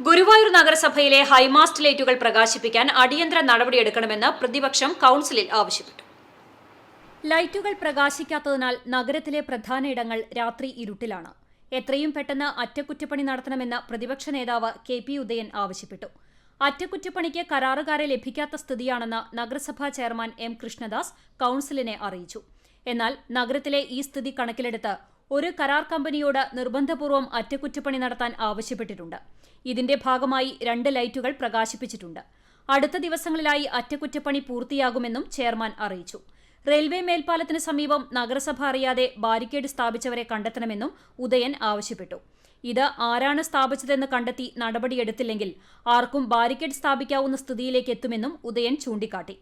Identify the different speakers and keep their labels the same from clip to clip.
Speaker 1: ഗുരുവായൂർ നഗരസഭയിലെ ഹൈമാസ്റ്റ് ലൈറ്റുകൾ പ്രകാശിപ്പിക്കാൻ അടിയന്തര നടപടിയെടുക്കണമെന്ന് പ്രതിപക്ഷം കൌൺസിലിൽ ആവശ്യപ്പെട്ടു. ലൈറ്റുകൾ പ്രകാശിക്കാത്തതിനാൽ നഗരത്തിലെ പ്രധാന ഇടങ്ങൾ രാത്രി ഇരുട്ടിലാണ്. എത്രയും പെട്ടെന്ന് അറ്റകുറ്റപ്പണി നടത്തണമെന്ന് പ്രതിപക്ഷ നേതാവ് കെ പി ഉദയൻ ആവശ്യപ്പെട്ടു. അറ്റകുറ്റപ്പണിക്ക് കരാറുകാരെ ലഭിക്കാത്ത സ്ഥിതിയാണെന്ന് നഗരസഭാ ചെയർമാൻ എം കൃഷ്ണദാസ് കൌൺസിലിനെ അറിയിച്ചു. എന്നാൽ നഗരത്തിലെ ഈ സ്ഥിതി കണക്കിലെടുത്ത് ഒരു കരാർ കമ്പനിയോട് നിർബന്ധപൂർവം അറ്റകുറ്റപ്പണി നടത്താൻ ആവശ്യപ്പെട്ടിട്ടുണ്ട്. ഇതിന്റെ ഭാഗമായി രണ്ട് ലൈറ്റുകൾ പ്രകാശിപ്പിച്ചിട്ടുണ്ട്. അടുത്ത ദിവസങ്ങളിലായി അറ്റകുറ്റപ്പണി പൂർത്തിയാകുമെന്നും ചെയർമാൻ അറിയിച്ചു. റെയിൽവേ മേൽപ്പാലത്തിന് സമീപം നഗരസഭ അറിയാതെ ബാരിക്കേഡ് സ്ഥാപിച്ചവരെ കണ്ടെത്തണമെന്നും ഉദയൻ ആവശ്യപ്പെട്ടു. ഇത് ആരാണ് സ്ഥാപിച്ചതെന്ന് കണ്ടെത്തി നടപടിയെടുത്തില്ലെങ്കിൽ ആർക്കും ബാരിക്കേഡ് സ്ഥാപിക്കാവുന്ന സ്ഥിതിയിലേക്ക് എത്തുമെന്നും ഉദയൻ ചൂണ്ടിക്കാട്ടി.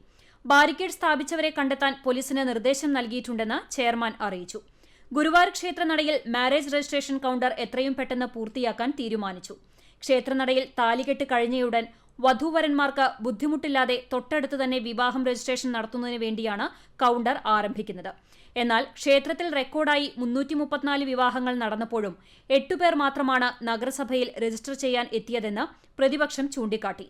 Speaker 1: ബാരിക്കേഡ് സ്ഥാപിച്ചവരെ കണ്ടെത്താൻ പോലീസിന് നിർദ്ദേശം നൽകിയിട്ടുണ്ടെന്ന് ചെയർമാൻ അറിയിച്ചു. ഗുരുവായൂർ ക്ഷേത്രനടയിൽ മാരേജ് രജിസ്ട്രേഷൻ കൌണ്ടർ എത്രയും പെട്ടെന്ന് പൂർത്തിയാക്കാൻ തീരുമാനിച്ചു. ക്ഷേത്രനടയിൽ താലികെട്ട് കഴിഞ്ഞയുടൻ വധൂവരന്മാർക്ക് ബുദ്ധിമുട്ടില്ലാതെ തൊട്ടടുത്ത് തന്നെ വിവാഹം രജിസ്ട്രേഷൻ നടത്തുന്നതിന് വേണ്ടിയാണ് കൌണ്ടർ ആരംഭിക്കുന്നത്. എന്നാൽ ക്ഷേത്രത്തിൽ റെക്കോർഡായി മുന്നൂറ്റി മുപ്പത്തിനാല് വിവാഹങ്ങൾ നടന്നപ്പോഴും എട്ടുപേർ മാത്രമാണ് നഗരസഭയിൽ രജിസ്റ്റർ ചെയ്യാൻ എത്തിയതെന്ന് പ്രതിപക്ഷം ചൂണ്ടിക്കാട്ടി.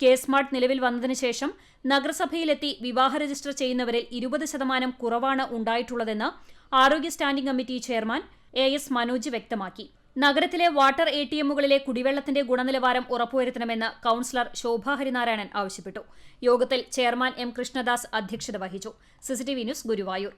Speaker 1: കെ സ്മാർട്ട് നിലവിൽ വന്നതിനുശേഷം നഗരസഭയിലെത്തി വിവാഹ രജിസ്റ്റർ ചെയ്യുന്നവരിൽ ഇരുപത് ശതമാനം കുറവാണ് ഉണ്ടായിട്ടുള്ളതെന്ന് ആരോഗ്യ standing committee chairman A S Manoj വ്യക്തമാക്കി. നഗരത്തിലെ വാട്ടർ എ ടി എമ്മുകളിലെ കുടിവെള്ളത്തിന്റെ ഗുണനിലവാരം ഉറപ്പുവരുത്തണമെന്ന് കൌൺസിലർ ശോഭാ ഹരിനാരായണൻ ആവശ്യപ്പെട്ടു. യോഗത്തിൽ ചെയർമാൻ എം കൃഷ്ണദാസ് അധ്യക്ഷത വഹിച്ചു. CCTV news Guruvayur.